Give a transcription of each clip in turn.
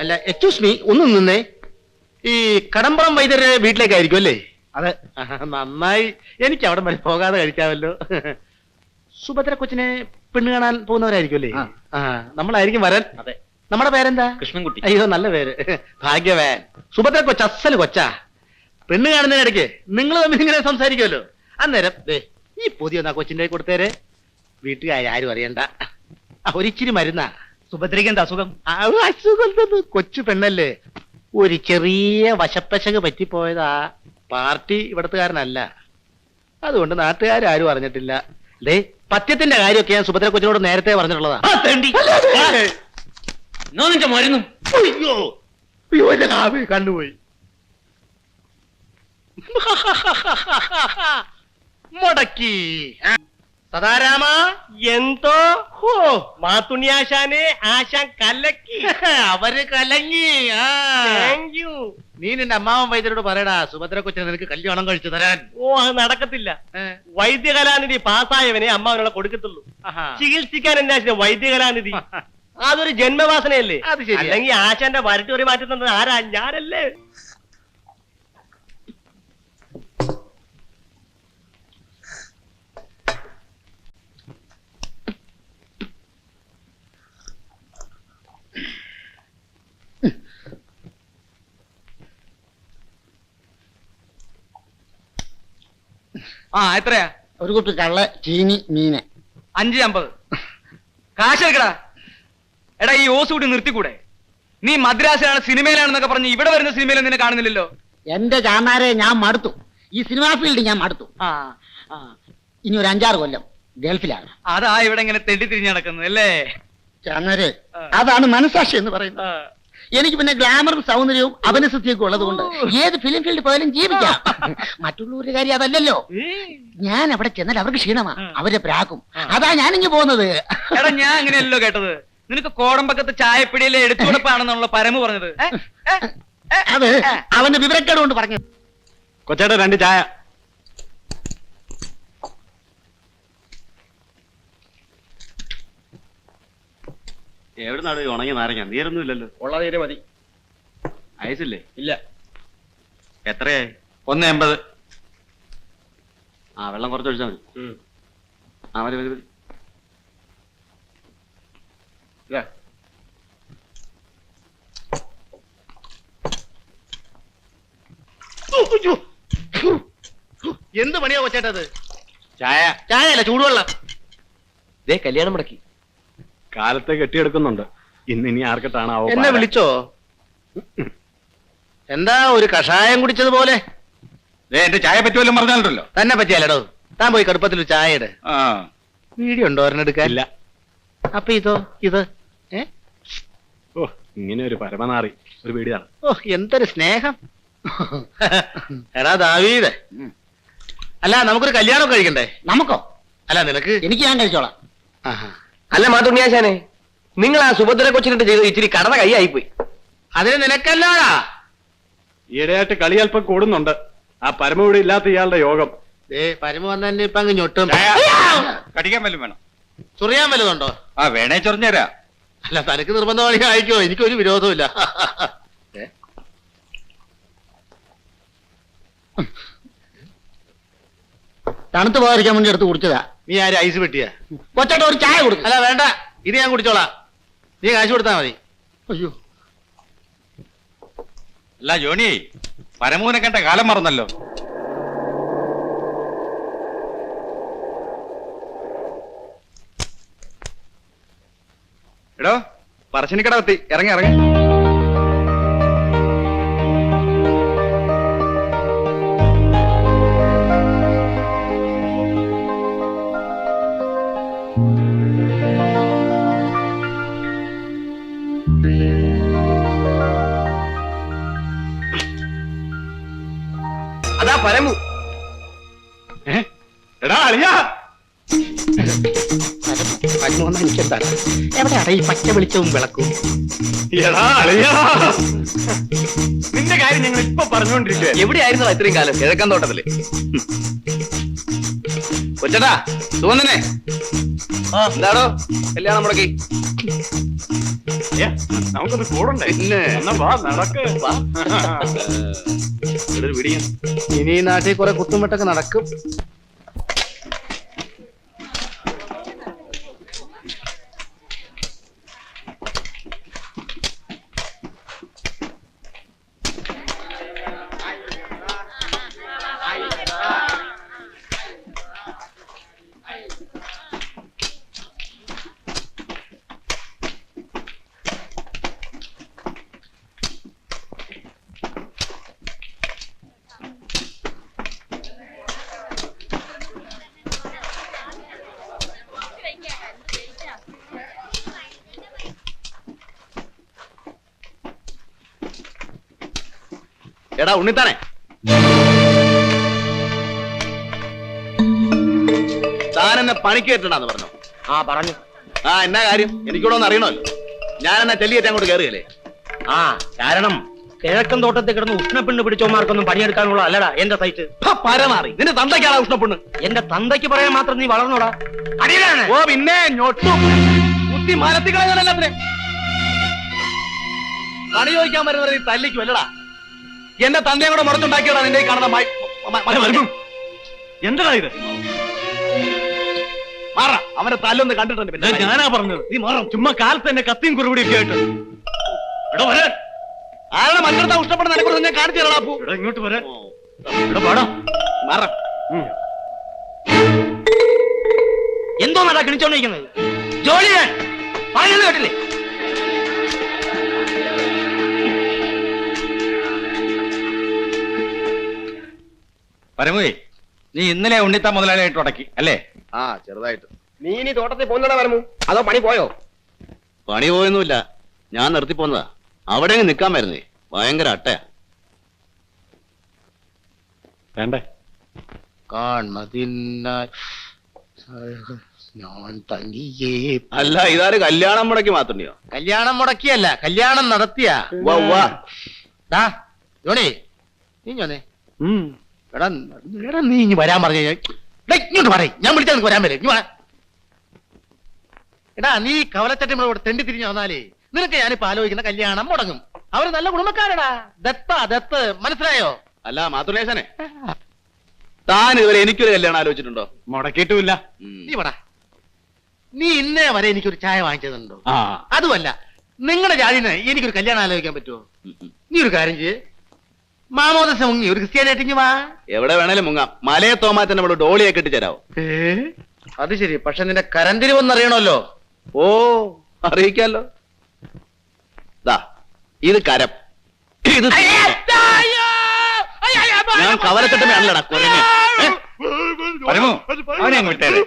അല്ല excuse me ഒന്ന് നിന്നേ. ഈ കടമ്പളം വൈദ്യരുടെ വീട്ടിലേക്കായിരിക്കും അല്ലേ? അതെ. നന്നായി. എനിക്ക് അവിടെ വരെ പോകാതെ കഴിക്കാമല്ലോ. സുഭദ്ര കൊച്ചിനെ പെണ്ണ് കാണാൻ പോകുന്നവരായിരിക്കും അല്ലേ? ആ. ആ നമ്മളായിരിക്കും വരാൻ. അതെ. നമ്മുടെ പേരെന്താ? കൃഷ്ണൻകുട്ടി. അയ്യോ നല്ല പേര്. ഭാഗ്യവാൻ. സുഭദ്ര കൊച്ച അസൽ കൊച്ചാ. പെണ്ണ് കാണുന്നതിനിടയ്ക്ക് നിങ്ങൾ തമ്മിൽ ഇങ്ങനെ സംസാരിക്കുമല്ലോ. അന്നേരം ദേ ഈ ആ കൊച്ചിന്റെ കയ്യിൽ കൊടുത്തേരെ. വീട്ടുകാർ ആരും അറിയണ്ട. ആ, ഒരിച്ചിരി മരുന്നാ. സുഭദ്രയ്ക്ക് എന്താ അസുഖം അസുഖം? കൊച്ചു പെണ്ണല്ലേ. ഒരു ചെറിയ വശപ്പശക് പറ്റിപ്പോയതാ. പാർട്ടി ഇവിടത്തുകാരനല്ല. അതുകൊണ്ട് നാട്ടുകാരും അറിഞ്ഞിട്ടില്ല. ദേ പത്യത്തിന്റെ കാര്യമൊക്കെ ഞാൻ സുഭദ്ര കൊച്ചിനോട് നേരത്തെ പറഞ്ഞിട്ടുള്ളതാ. മരുന്നും? അയ്യോ. അയ്യോ എന്റെ കാവി കണ്ടുപോയി മുടക്കി. സദാരാമ? എന്തോ? ഹോ മാത്തുണ്ണിയാശാനെ ആശാൻ കലക്കി. അവർ കലങ്ങി. ആ. താങ്ക് യു നീ നിന്റെ അമ്മാവൻ വൈദ്യരോട് പറയടാ സുഭദ്ര കൊച്ചിനെ നിനക്ക് കല്യാണം കഴിച്ചു തരാൻ. ഓ അത് നടക്കത്തില്ല. ഏ, വൈദ്യകലാനിധി പാസ്സായവനെ അമ്മാവനുള്ള കൊടുക്കത്തുള്ളൂ. ആഹാ. ചികിത്സിക്കാൻ എന്താ ആശാനെ വൈദ്യകലാനിധി. അതൊരു ജന്മവാസനയല്ലേ? അത് ശരിയാ. അല്ലെങ്കിൽ ആശാന്റെ വരട്ടൂരി മാറ്റുന്നത് ആരാ? ഞാനല്ലേ? ആ എത്രയാ? ഒരു കുട്ടി കള്ള ചീനി മീന്. അഞ്ച് അമ്പത്. കാശ് എടുക്കടാ എടാ ഈ ഓസ് കൂടി നിർത്തിക്കൂടെ? നീ മദ്രാസിലാണ് സിനിമയിലാണെന്നൊക്കെ പറഞ്ഞ് ഇവിടെ വരുന്ന സിനിമയിൽ നിന്നെ കാണുന്നില്ലല്ലോ? എന്റെ ചാമാരെ ഞാൻ മടുത്തു. ഈ സിനിമാ ഫീൽഡ് ഞാൻ മടുത്തു. ആ. ആ. ഇനി ഒരു അഞ്ചാറ് കൊല്ലം ഗൾഫിലാണ് അതാ ഇവിടെ ഇങ്ങനെ തെണ്ടി തിരിഞ്ഞു നടക്കുന്നത് അല്ലേ? ചാമാരെ അതാണ് മനസാക്ഷി എന്ന് പറയുന്നത്. എനിക്ക് പിന്നെ ഗ്ലാമറും സൗന്ദര്യവും അഭിനസത്തിയൊക്കെ ഉള്ളതുകൊണ്ട് ഏത് ഫിലിം ഫീൽഡ് പോയാലും ജീവിക്കാം. മറ്റുള്ളവരുടെ കാര്യം അതല്ലല്ലോ. ഞാൻ അവിടെ ചെന്നാൽ അവർക്ക് ക്ഷീണമാ. അവരെ പ്രാകും അതാ ഞാനിങ്ങ് പോകുന്നത്. എടാ ഞാൻ അങ്ങനെയല്ലോ കേട്ടത്. നിനക്ക് കോടമ്പക്കത്ത് ചായപ്പിടിയിലെ എടുത്തുകൊടുപ്പാണെന്നുള്ള പരമ പറഞ്ഞത്? അത് അവന്റെ വിവരക്കേട് കൊണ്ട് പറഞ്ഞു കൊച്ചേട്ടാ രണ്ട് ചായ. എവിടുന്നാണ് നാട് ഉണങ്ങി നാരങ്ങ? നീരൊന്നും ഇല്ലല്ലോ. ഉള്ള നീര് മതി. അയച്ചില്ലേ ഇല്ല. എത്രയായി? ഒന്ന് എൺപത്. ആ വെള്ളം കുറച്ച് ഒഴിച്ചാൽ മതി. ആ മതി മതി മതി. എന്ത് പണിയാ കൊച്ചേട്ടത് ചായ ചായ. അല്ല ചൂടുവെള്ളം. ദേ കല്യാണം മുടക്കി. കാലത്തെ കെട്ടിയെടുക്കുന്നുണ്ട്. ഇന്ന് ഇനി ആർക്കിട്ടാണ് ആവോ എന്നെ. വിളിച്ചോ? എന്താ ഒരു കഷായം കുടിച്ചതുപോലെ? ദേ എന്റെ ചായ പറ്റുമല്ലോ പറഞ്ഞാലുണ്ടല്ലോ. തന്നെ പറ്റിയാലടോ താൻ പോയി കടുപ്പത്തിൽ ചായ ഇട്. ആ. വീഡിയോ ഉണ്ടോ ഒരെണ്ണെടുക്കാൻ ഇല്ല. അപ്പൊ ഇതോ ഇത്? ഏ? ഓ ഇങ്ങനെ ഒരു പരമനാറി ഒരു വീടിയാണ് ഓ എന്തൊരു സ്നേഹം. എടാ ദാവീദ്. അല്ല നമുക്കൊരു കല്യാണം കഴിക്കണ്ടേ? നമുക്കോ? അല്ല നിനക്ക്? എനിക്ക് ഞാൻ കഴിച്ചോളാം. ആഹാ. അല്ല മാതുണ്ണിയാശാനെ നിങ്ങൾ ആ സുഭദ്ര കൊച്ചിനിട്ട് ചെയ്ത് ഇച്ചിരി കടന്ന കൈ ആയിപ്പോയി അതിന് നിനക്കല്ലാടാ? ഈയിടെയായിട്ട് കളി അല്പം കൂടുന്നുണ്ട്. ആ പരമവിടെ ഇല്ലാത്ത ഇയാളുടെ യോഗം. പരമ വന്നെ ഇപ്പൊ അങ്ങ് ഞൊട്ടും. കടിക്കാൻ വല്ലതും വേണം? ചൊറിയാൻ വല്ലതുണ്ടോ ആ വേണേ ചൊറിഞ്ഞുതരാ. അല്ല തനിക്ക് നിർബന്ധമാണെങ്കിൽ അയക്കോ എനിക്കൊരു വിരോധമില്ല ഏ? തണുത്ത് പോകാതിരിക്കാൻ വേണ്ടി എടുത്ത് കുടിച്ചതാ. നീ ആര് ഐസ് പെട്ടിയാ കൊച്ചോട്ട് ഒരു ചായ കൊടുക്കും. അല്ല വേണ്ട. ഇത് ഞാൻ കുടിച്ചോളാം. നീ കാശ് കൊടുത്താ മതി. അയ്യോ. അല്ല ജോണി പരമൂനെ കണ്ട കാലം മറന്നല്ലോ. എടോ പറശ്ശിനിക്കട എത്തി ഇറങ്ങി ഇറങ്ങി. പരമു. എടാ അളിയാ. എനിക്കെന്താ എവിടെയാടാ ഈ പച്ച വെളിച്ചവും വിളക്കും? എടാ അളിയാ. നിന്റെ കാര്യം ഞങ്ങൾ ഇപ്പൊ പറഞ്ഞുകൊണ്ടിരിക്കുക എവിടെയായിരുന്നോ ഇത്രയും കാലം? കിഴക്കൻ തോട്ടത്തിൽ. കൊച്ചടാ സുഗന്ധനെ. എന്താണോ കല്യാണം മുടക്കി. നമുക്കൊന്ന് കൂടണ്ടേ പിന്നെ. എന്നാ വാ നടക്ക് വാ. ഇവിടെ ഒരു പിടിയാ. ഇനി ഈ നാട്ടിൽ കുറെ കുത്തും നടക്കും എടാ ഉണ്ണിത്താനെ. താൻ എന്നെ പണിക്ക് കയറ്റണ്ടെന്ന് പറഞ്ഞു. ആ പറഞ്ഞു. ആ എന്നാ കാര്യം? എനിക്കൂടെ ഒന്ന് അറിയണമല്ലോ. ഞാൻ എന്നാ ചെല്ലിയേറ്റ് അങ്ങോട്ട് കയറുകയല്ലേ? ആ കാരണം കിഴക്കൻ തോട്ടത്തിൽ കിടന്ന് ഉഷ്ണപ്പിണ്ട് പിടിച്ചോമാർക്കൊന്നും പണിയെടുക്കാനുള്ള അല്ലടാ എന്റെ സൈറ്റ്. പരമാറി. നിന്റെ തന്തയ്ക്കാണ് ഉഷ്ണപ്പെണ്ണ്. എന്റെ തന്തയ്ക്ക് പറയാൻ മാത്രം നീ വളർന്നോടാ. അടിയിലാണ്. ഓ പിന്നെ മരത്തി കളയാനല്ലാത്തിനെ പണി ചോദിക്കാൻ വരുന്നവരെ നീ തല്ലിക്കും അല്ലടാ എന്റെ തന്തയും കൂടെ മുടച്ചുണ്ടാക്കിയടാ നിന്റെ ഈ കാണുന്ന. എന്താ ഇത്? മാറ അവന്റെ തല്ലൊന്ന് കണ്ടിട്ടുണ്ട് പിന്നെ. ഞാനാ പറഞ്ഞത്. നീ മാറും? ചുമ്മാ കാലത്ത് തന്നെ കത്തിയും കുറുപിടിയൊക്കെ ആയിട്ട്. ഇവിടെ വരാൻ ആരുടെ മറ്റടുത്ത ഇഷ്ടപ്പെടുന്ന നിനക്കൊന്നും ഞാൻ കാണിച്ചു തരണം അപ്പു. ഇങ്ങോട്ട് വരാൻ പാടാ. മാറ. എന്തോ നടക്കണിച്ചോണ്ടിരിക്കുന്നത് കിണിച്ചോണ്ടിരിക്കുന്നത്? ജോലി പറയുന്നത് കേട്ടില്ലേ? പരമുവേ നീ ഇന്നലെ ഉണ്ണിത്ത മുതലാളിയായിട്ട് ഉടക്കി അല്ലേ? ആ ചെറുതായിട്ട്. നീ ഇനി തോട്ടത്തിൽ പോകുന്നതാ വരമു അതോ പണി പോയോ? പണി പോയൊന്നുമില്ല. ഞാൻ നിർത്തി പോന്നതാ. അവിടെ അങ്ങ് നിക്കാൻ വരുന്നേ. ഭയങ്കര അട്ടയാ. വേണ്ടേ? ഞാൻ തനിയേ അല്ല ഇതാര് കല്യാണം മുടക്കി മാത്രണ്ടിയോ കല്യാണം മുടക്കിയല്ല കല്യാണം നടത്തിയാ. ഡാ ജോണി നീ ഞാനേ ഉം. എടാ എടാ നീ ഇനി വരാൻ പറഞ്ഞു ഇങ്ങോട്ട് പറയും ഞാൻ വിളിച്ചാൽ നിനക്ക് വരാൻ വരും. എടാ നീ കവലച്ചട്ടിമ്മളോട് തെണ്ടി തിരിഞ്ഞു വന്നാലേ നിനക്ക് ഞാനിപ്പോ ആലോചിക്കുന്ന കല്യാണം മുടങ്ങും. അവർ നല്ല കുടുംബക്കാരടാ. ദത്ത ദത്ത്. മനസ്സിലായോ? അല്ല മാതുലേശനെ താൻ ഇതുവരെ എനിക്കൊരു കല്യാണം ആലോചിച്ചിട്ടുണ്ടോ? മുടക്കിയിട്ടുമില്ല. നീ പടാ നീ ഇന്നേ വരെ എനിക്കൊരു ചായ വാങ്ങിച്ചതുണ്ടോ? അതുമല്ല നിങ്ങളുടെ ജാതിന് എനിക്കൊരു കല്യാണം ആലോചിക്കാൻ പറ്റുമോ നീ ഒരു കാര്യം ചെയ്യ്. മാമോദശ മുങ്ങി. ഒരു ക്രിസ്ത്യാനായിട്ട് ഇങ്ങ് വാ. എവിടെ വേണേലും മുങ്ങാം. മലയെ തോമാറ്റ നമ്മൾ ഡോളിയെ തരാവോ അത് ശരി. പക്ഷെ നിന്റെ കരന്തിരിവെന്നറിയണമല്ലോ ഓ അറിയിക്കാലോ. ദാ ഇത് കരം. ഇത് ഞാൻ കുറഞ്ഞ പരമു അവനെ അങ്ങ് വിട്ടേരെ.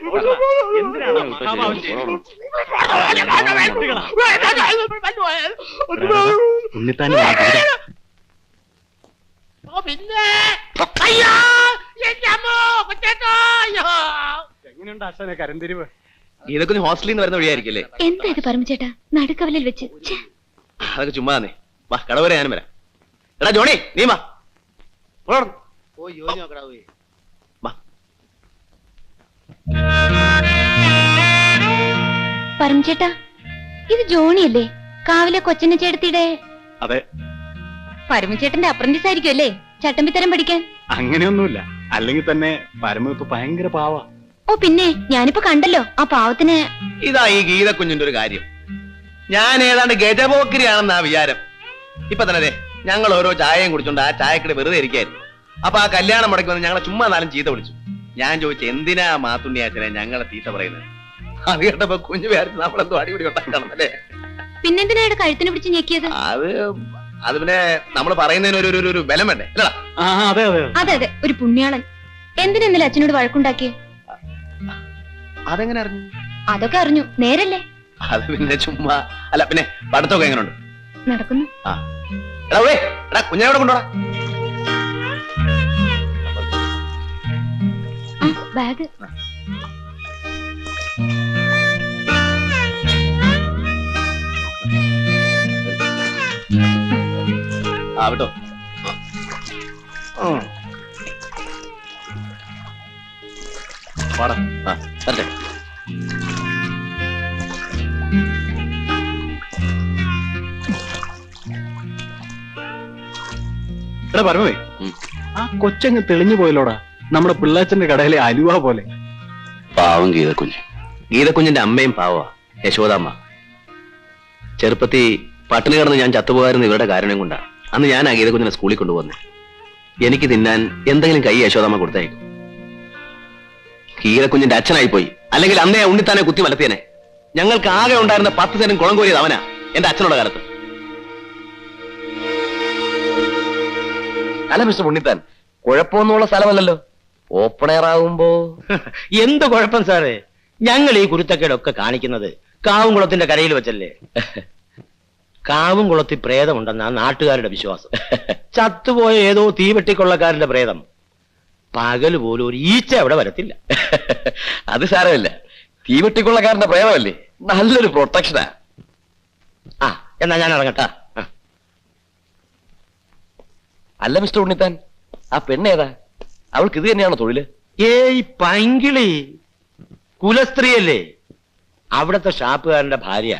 എന്തിനാണ് മഹാഭാവം ഉണ്ണിത്താൻ എങ്ങനെയുണ്ട് അച്ഛനെ കരന്തിരിവ് ഇതൊക്കെ ഹോസ്റ്റലിൽ നിന്ന് വരുന്ന വഴിയായിരിക്കല്ലേ? എന്താ ഇത് പരമചേട്ടാ നടുക്കവലിൽ വെച്ച്. ഛെ, അതൊക്കെ ചുമ്മാ തന്നെ. വാ കടവരെ ഞാനും വരാം. എടാ ജോണി നീ വാ. പോടാ. വാ. പരമചേട്ടാ ഇത് ജോണിയല്ലേ? കാവിലെ കൊച്ചിനെ ചേട്ടത്തിയുടെ അതെ. പരമചേട്ടന്റെ അപ്രന്റീസ് ആയിരിക്കും അല്ലേ? ചട്ടമ്പിത്തരം പഠിക്കാൻ? അങ്ങനെയൊന്നുമില്ല. അല്ലെങ്കിൽ തന്നെ പരമ ഇപ്പൊ ഭയങ്കര പാവാ. ഓ പിന്നെ ഞാനിപ്പോ കണ്ടല്ലോ ആ പാവത്തിന് ഇതാ ഈ ഗീത കുഞ്ഞിന്റെ ഒരു കാര്യം. ഞാൻ ഏതാണ്ട് ഗജപോക്കിരിയാണെന്നാ വിചാരം. ഇപ്പൊ തന്നെ ദേ, ഞങ്ങൾ ഓരോ ചായയും കുടിച്ചോണ്ട് ആ ചായക്കിടെ വെറുതെ ഇരിക്കായിരുന്നു. അപ്പൊ ആ കല്യാണം മുടക്കി വന്ന് ഞങ്ങളെ ചുമ്മാ നാലും ചീത്ത വിളിച്ചു. ഞാൻ ചോദിച്ചു എന്തിനാ മാത്തുണ്ണിയാച്ചനെ ഞങ്ങളെ തീത്ത പറയുന്നത്? അത് കേട്ടപ്പോ കുഞ്ഞു വിചാരിച്ചു നമ്മളെന്തോ അടിപിടി ഉണ്ടാക്കണം അല്ലേ? പിന്നെന്തിനാ കഴുത്തിന് പിടിച്ച് ഞെക്കിയത്? അത് അത് പിന്നെ നമ്മൾ പറയുന്നതിന് ഒരു ഒരു- ഒരു ബലം വേണ്ടേ? അല്ലടാ. ആ അതെ അതെ അതെ. അതെ ഒരു പുണ്യാളൻ. എന്തിനാ ഇന്നലെ അച്ഛനോട് വഴക്കുണ്ടാക്കിയേ? അതെങ്ങനെ അറിഞ്ഞു? അതൊക്കെ അറിഞ്ഞു. നേരല്ലേ? അത് പിന്നെ ചുമ്മാ അല്ല പിന്നെ പഠിത്തമൊക്കെ എങ്ങനെയുണ്ട്? നടക്കുന്നു. എടാ വേ എടാ കുഞ്ഞിനെ കൊണ്ടുപോടാ ആ ബാഗ്. ആ. ആവട്ടോ പാടാ. ആ എടാ പരമവേ. ആ കൊച്ചങ്ങ് തെളിഞ്ഞു പോയല്ലോടാ. നമ്മുടെ പിള്ളാച്ചന്റെ കടയിലെ അലുവ പോലെ. പാവം ഗീതക്കുഞ്ഞ്. ഗീതക്കുഞ്ഞിന്റെ അമ്മയും പാവ യശോദാമ്മ. ചെറുപ്പത്തിൽ പട്ടിണി കിടന്ന് ഞാൻ ചത്തുപോകാരുന്ന ഇവരുടെ കാരണം കൊണ്ടാണ് അന്ന് ഞാൻ ആ കുഞ്ഞിനെ സ്കൂളിൽ കൊണ്ടുപോകുന്നത് എനിക്ക് തിന്നാൻ എന്തെങ്കിലും കൈ യശോദാമ്മ കൊടുത്തേക്കും കീരക്കുഞ്ഞിന്റെ അച്ഛനായി പോയി അല്ലെങ്കിൽ അന്നേ ഉണ്ണിത്താനെ കുത്തി വലത്തിയനെ. ഞങ്ങൾക്ക് ആകെ ഉണ്ടായിരുന്ന പത്ത് സെന്റും കുളം കോരിയത് അവനാ എന്റെ അച്ഛനുള്ള കാലത്ത്. അല്ല മിസ്റ്റർ ഉണ്ണിത്താൻ കുഴപ്പമൊന്നുമുള്ള സ്ഥലമല്ലല്ലോ. ഓപ്പൺ എയർ ആകുമ്പോ എന്ത് കുഴപ്പം സാറേ? ഞങ്ങൾ ഈ കുരുത്തക്കേടൊക്കെ കാണിക്കുന്നത് കാവുംകുളത്തിന്റെ കരയിൽ വെച്ചല്ലേ? കാവുംകുളത്തിൽ പ്രേതമുണ്ടെന്നാ നാട്ടുകാരുടെ വിശ്വാസം. ചത്തുപോയ ഏതോ തീവെട്ടിക്കൊള്ളക്കാരന്റെ പ്രേതം. പകൽ പോലും ഒരു ഈച്ച അവിടെ വരത്തില്ല. അത് സാരമില്ല. തീവെട്ടിക്കൊള്ളക്കാരന്റെ പ്രേതമല്ലേ? നല്ലൊരു പ്രൊട്ടക്ഷനാ ആ. എന്നാ ഞാൻ ഇറങ്ങട്ടാ. അല്ല മിസ്റ്റർ ഉണ്ണിത്താൻ ആ പെണ്ണേതാ അവൾക്ക് ഇത് തന്നെയാണോ തൊഴിൽ? ഏയ് പങ്കിളി. കുലസ്ത്രീയല്ലേ. അവിടത്തെ ഷാപ്പുകാരന്റെ ഭാര്യ.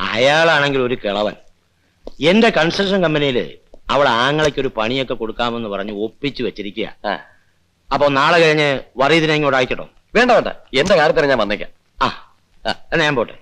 അയാളാണെങ്കിൽ ഒരു കിളവൻ. എന്റെ കൺസ്ട്രക്ഷൻ കമ്പനിയിൽ അവൾ ആങ്ങളയ്ക്ക് ഒരു പണിയൊക്കെ കൊടുക്കാമെന്ന് പറഞ്ഞ് ഒപ്പിച്ചു വെച്ചിരിക്കുക അപ്പൊ നാളെ കഴിഞ്ഞ് വറീതിനെ ഇങ്ങോട്ട് അയക്കട്ടോ വേണ്ട വേണ്ട. എന്റെ കാര്യത്തിന് ഞാൻ വന്നേക്കാം. ആ. ആ, എന്നാ ഞാൻ പോട്ടെ.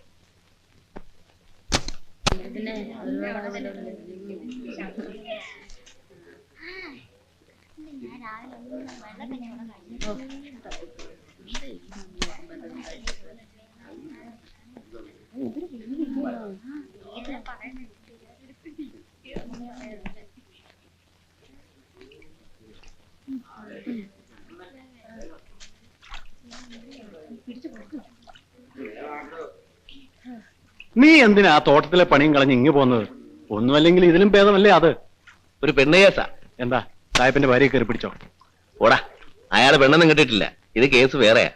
എന്തിനാ ആ തോട്ടത്തിലെ പണിയും കളഞ്ഞ് ഇങ്ങ് പോന്നത് ഒന്നുമല്ലെങ്കിൽ ഇതിലും ഭേദമല്ലേ അത്? ഒരു പെണ്ണ് കേസാ. എന്താ? സാഹിബിന്റെ ഭാര്യ കയറി പിടിച്ചോ? ഓടാ. അയാൾ പെണ്ണൊന്നും കിട്ടിയിട്ടില്ല ഇത് കേസ് വേറെയാ.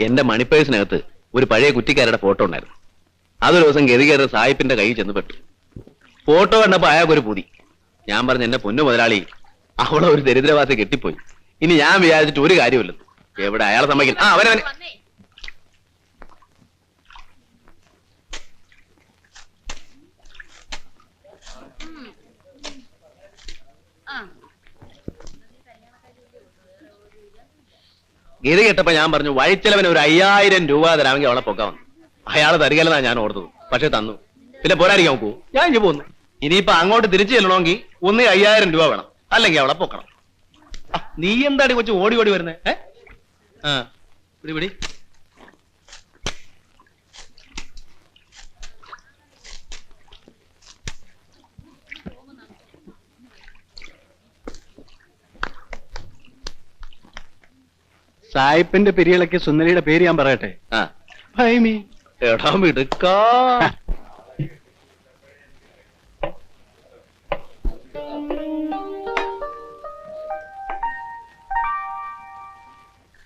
എന്റെ മണിപ്പേഴ്സിനകത്ത് ഒരു പഴയ കുറ്റിക്കാരുടെ ഫോട്ടോ ഉണ്ടായിരുന്നു. അതൊരു ദിവസം ഗതികേരുടെ സായിപ്പിന്റെ കയ്യിൽ ചെന്ന് പെട്ടു. ഫോട്ടോ കണ്ടപ്പോ അയാൾക്കൊരു പുതി. ഞാൻ പറഞ്ഞു എന്റെ പൊന്നു മുതലാളി അവളെ ഒരു ദരിദ്രവാസി കെട്ടിപ്പോയി. ഇനി ഞാൻ വിചാരിച്ചിട്ട് ഒരു കാര്യമില്ല എവിടെ അയാളെ സമ്മതിക്കില്ല. ആ അവനവന് ഗീത കേട്ടപ്പോ ഞാൻ പറഞ്ഞു വഴിച്ചെലവന് ഒരു അയ്യായിരം രൂപ തരാമെങ്കിൽ അവളെ പൊക്കാവുന്നു അയാളെ തരികലെന്നാ ഞാൻ ഓർത്തത്. പക്ഷെ തന്നു. പിന്നെ പോരാടിക്കാൻ നോക്കൂ ഞാൻ ഇനി പോന്നു ഇനിയിപ്പോ അങ്ങോട്ട് തിരിച്ചു ചെല്ലണമെങ്കിൽ ഒന്ന് അയ്യായിരം രൂപ വേണം. അല്ലെങ്കിൽ അവളെ പൊക്കണം. നീ എന്താടി കൊച്ചു ഓടി ഓടി വരുന്നേ? ഏ? ആ പിടി പിടി. സായിപ്പിന്റെ പിരിയിളക്ക് സുന്ദരിയുടെ പേര് ഞാൻ പറയട്ടെ? എടാ മിടുക്കാ.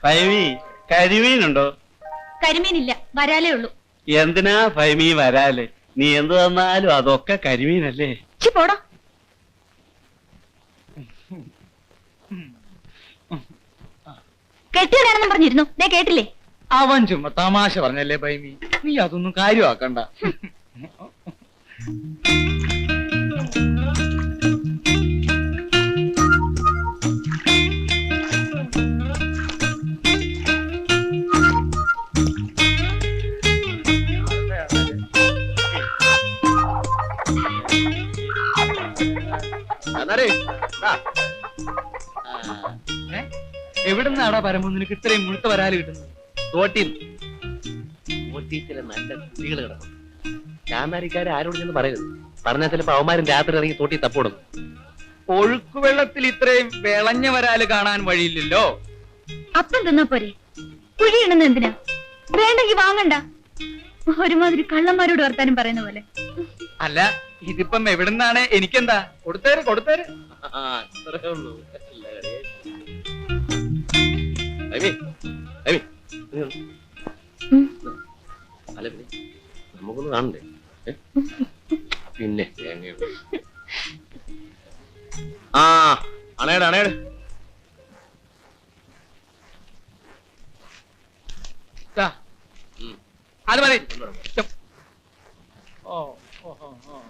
ഭൈമി കരിമീനുണ്ടോ? കരിമീനില്ല വരാലേ ഉള്ളൂ. എന്തിനാ ഫൈമി വരാൽ? നീ എന്ത് തന്നാലും അതൊക്കെ കരിമീനല്ലേ? പോടാ പോടോ. കെട്ടിയതാണെന്നും പറഞ്ഞിരുന്നു. ദേ കേട്ടില്ലേ? അവൻ ചുമ്മാ തമാശ പറഞ്ഞല്ലേ ഫൈമി? നീ അതൊന്നും കാര്യമാക്കണ്ട. ആ. എവിടുന്നാടാ പരമ്പോ നിനക്ക് ഇത്രയും മുഴുത്ത വരാൽ കിട്ടുന്നത്? തോട്ടിൽ നല്ല കുട്ടികൾ കിടക്കും ചാന്നാരിക്കാരെ ആരോട് ചെന്ന് പറയരുത്. പറഞ്ഞാൽ ചിലപ്പോ അവന്മാരും രാത്രി ഇറങ്ങി തോട്ടി തപ്പോടും ഒഴുക്കുവെള്ളത്തിൽ ഇത്രയും വിളഞ്ഞ വരാൽ കാണാൻ വഴിയില്ലല്ലോ? അപ്പം തിന്നാ പോരെ. കുഴി ഇടുന്ന എന്തിനാ? വേണ്ടെങ്കി വാങ്ങണ്ട. ഒരുമാതിരി കള്ളന്മാരോട് വർത്താനം പറയുന്ന പോലെ. അല്ല ഇതിപ്പം എവിടുന്നാണ്? എനിക്കെന്താ? കൊടുത്തേര് കൊടുത്തേര്. അല്ല പിന്നെ നമുക്കൊന്ന് കാണണ്ടേ? പിന്നെ ആ അണയുടെ അണയുടെ. അത് മതി. ഓ ഓ ഓ ഓ.